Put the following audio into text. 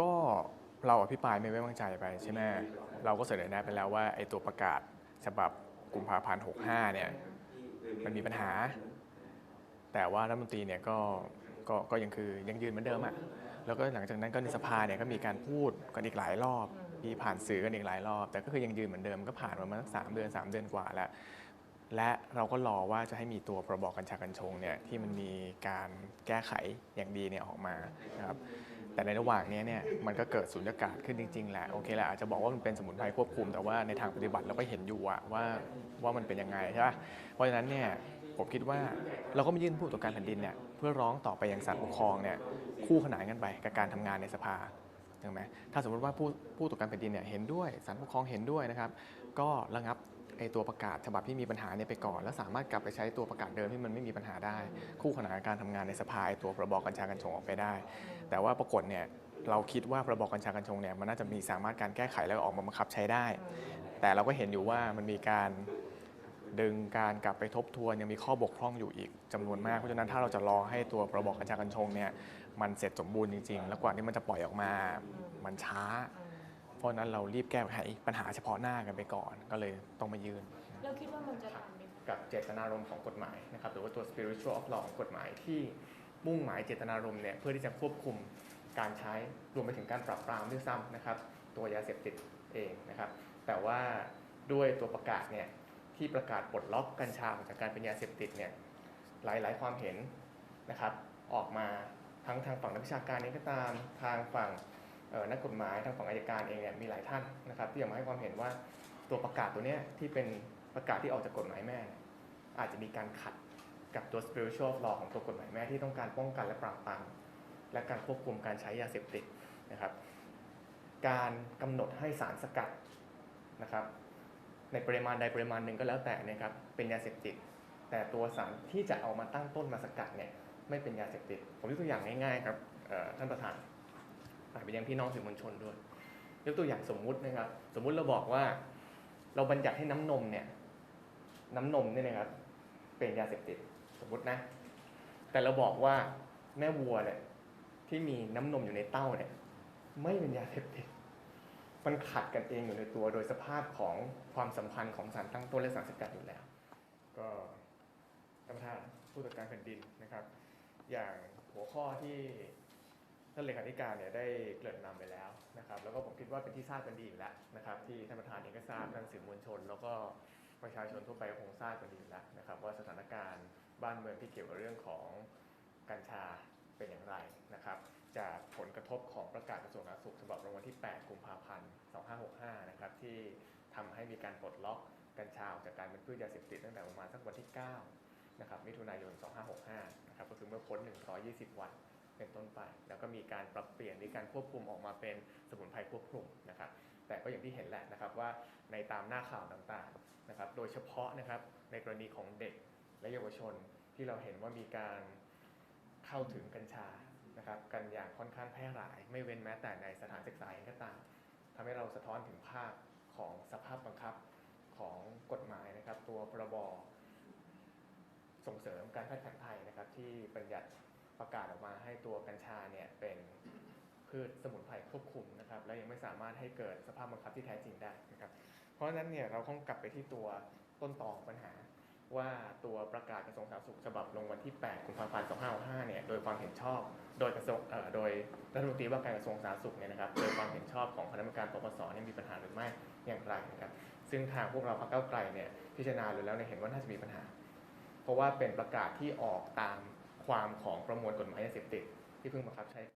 ก็เราอภิปรายไม่ไว้วางใจไปใช่ไหมเราก็เสนอแนะไปแล้วว่าไอ้ตัวประกาศฉบับกุมภาพันธ์65 เนี่ยมันมีปัญหา แต่ว่ารัฐมนตรีเนี่ยก็ก็ก็ยังคือยังยืนเหมือนเดิมอะแล้วก็หลังจากนั้นก็ในสภาเนี่ยก็มีการพูดกันอีกหลายรอบ มีผ่านสื่อกันอีกหลายรอบ แต่ก็คือยังยืนเหมือนเดิมก็ผ่านมามาสักสามเดือนสามเดือนกว่าแล้ว และเราก็รอว่าจะให้มีตัวประบอกกัญชากัญชงเนี่ยที่มันมีการแก้ไขอย่างดีเนี่ยออกมานะครับ แต่ในระหว่างนี้เนี่ยมันก็เกิดสุญญากาศขึ้นจริงๆแหละโอเคแหละอาจจะบอกว่ามันเป็นสมุนไพรควบคุม แต่ว่าในทางปฏิบัติเราก็เห็นอยู่อะว่าว่ามันเป็นยังไงใช่ป่ะเพราะฉะนั้นเนี่ยผมคิดว่าเราก็มายื่นผู้ตรวจการแผ่นดินเนี่ยเพื่อร้องต่อไปอยังศาลปกครองเนี่ยคู่ขนานกันไปกับการทำงานในสภาถูกไหมถ้าสมมติว่าผู้ผู้ตรวจการแผ่นดินเนี่ยเห็นด้วยศาลปกครองเห็นด้วยนะครับ ก็ระงับ ไอตัวประกาศฉบับที่มีปัญหาเนี่ยไปก่อน แล้วสามารถกลับไปใช้ตัวประกาศเดิมที่มันไม่มีปัญหาได้ คู่ขนานกับการทำงานในสภาไอ้ตัวพรบกัญชากัญชงออกไปได้ แต่ว่าปรากฏเนี่ยเราคิดว่าพรบกัญชากัญชงเนี่ยมันน่าจะมีสามารถการแก้ไขแล้วออกมาบังคับใช้ได้ แต่เราก็เห็นอยู่ว่ามันมีการดึงการกลับไปทบทวนยังมีข้อบกพร่องอยู่อีกจำนวนมาก เพราะฉะนั้นถ้าเราจะรอให้ตัวพรบกัญชากัญชงเนี่ยมันเสร็จสมบูรณ์จริงๆ แล้วกว่าที่มันจะปล่อยออกมา มันช้า ราะฉะนั้นเรารีบแก้ไขปัญหาเฉพาะหน้ากันไปก่อน ก็เลยต้องมายืนเราคิดว่ามันจะทันไหมกับเจตนารมณ์ของกฎหมายนะครับหรือว่าตัว spiritual of law ของกฎหมายที่มุ่งหมายเจตนารมณ์เนี่ยเพื่อที่จะควบคุมการใช้รวมไปถึงการปรับปรามด้วยซ้ำนะครับ ตัวยาเสพติดเองนะครับ แต่ว่าด้วยตัวประกาศเนี่ยที่ประกาศปลดล็อกกัญชาออกจากการเป็นยาเสพติดเนี่ยหลาย ๆ ความเห็นนะครับ ออกมาทั้งทางฝั่งนักวิชาการเองก็ตามทางฝั่งเอ่อ นักกฎหมายทางฝั่งอายการเองเนี่ยมีหลายท่านนะครับ ที่ออกมาให้ความเห็นว่าตัวประกาศตัวเนี้ยที่เป็นประกาศที่ออกจากกฎหมายแม่ อาจจะมีการขัดกับตัว spiritual law ของตัวกฎหมายแม่ที่ต้องการป้องกันและปราบปรามและการควบคุมการใช้ยาเสพติดนะครับ การกำหนดให้สารสกัดนะครับในปริมาณใดปริมาณหนึ่งก็แล้วแต่นะครับเป็นยาเสพติด แต่ตัวสารที่จะเอามาตั้งต้นมาสกัดเนี่ยไม่เป็นยาเสพติด ผมยกตัวอย่างง่ายๆครับท่านประธาน ฝากไปยังพี่น้องสื่อมวลชนด้วย ยกตัวอย่างสมมุตินะครับ สมมุติเราบอกว่า เราบัญญัติให้น้ำนมเนี่ย น้ำนมเนี่ยนะครับ เป็นยาเสพติดสมมตินะ แต่เราบอกว่าแม่วัวเนี่ยที่มีน้ำนมอยู่ในเต้าเนี่ย ไม่เป็นยาเสพติดมันขัดกันเองอยู่ในตัวโดยสภาพของความสัมพันธ์ของสารตั้งต้นและสารสกัดอยู่แล้ว ก็ท่านประธานผู้ตรวจการแผ่นดินนะครับ อย่างหัวข้อที่ ท่านเลขาธิการเนี่ยได้เกริ่นนำไปแล้วนะครับ แล้วก็ผมคิดว่าเป็นที่ทราบกันดีอยู่แล้วนะครับ ที่ท่านประธานเองก็ทราบท่านสื่อมวลชน แล้วก็ประชาชนทั่วไปก็คงทราบกันดีอยู่แล้วนะครับ ว่าสถานการณ์บ้านเมืองที่เกี่ยวกับเรื่องของกัญชาเป็นอย่างไรนะครับ จากผลกระทบของประกาศกระทรวงสาธารณสุขฉบับลงวันที่ 8 กุมภาพันธ์ 2565 นะครับ ที่ทำให้มีการปลดล็อกกัญชาออกจากการเป็นพืชยาเสพติดตั้งแต่ประมาณสักวันที่ 9 นะครับมิถุนายน 2565 นะครับก็คือเมื่อพ้น 120 วัน เป็นต้นไป แล้วก็มีการปรับเปลี่ยนมีการควบคุมออกมาเป็นสมุนไพรควบคุมนะครับแต่ก็อย่างที่เห็นแหละนะครับว่าในตามหน้าข่าวต่างๆนะครับโดยเฉพาะนะครับในกรณีของเด็กและเยาวชนที่เราเห็นว่ามีการเข้าถึงกัญชานะครับกันอย่างค่อนข้างแพร่หลาย ไม่เว้นแม้แต่ในสถานศึกษาเองก็ตามทำให้เราสะท้อนถึงภาพของสภาพบังคับของกฎหมายนะครับ ตัวพรบส่งเสริมการแพทย์แผนไทยนะครับ ที่บัญญัติ ประกาศออกมาให้ตัวกัญชาเนี่ยเป็นพืชสมุนไพรควบคุมนะครับ และยังไม่สามารถให้เกิดสภาพบังคับที่แท้จริงได้นะครับ เพราะฉะนั้นเนี่ยเราต้องกลับไปที่ตัวต้นตอของปัญหา ว่าตัวประกาศกระทรวงสาธารณสุขฉบับลงวันที่ 8 กุมภาพันธ์ 2565 เนี่ยโดยความเห็นชอบ โดยกระทรวงเอ่อโดยรัฐมนตรีว่าการกระทรวงสาธารณสุขเนี่ยนะครับโดยความเห็นชอบของคณะกรรมการปปสเนี่ยมีปัญหาหรือไม่อย่างไรนะครับ ซึ่งทางพวกเราพรรคก้าไกลเนี่ยพิจารณาดูแล้วเนี่ยเห็นว่าน่าจะมีปัญหา เพราะว่าเป็นประกาศที่ออกตาม ความของประมวลกฎหมายยาเสพติดที่เพิ่งบังคับใช้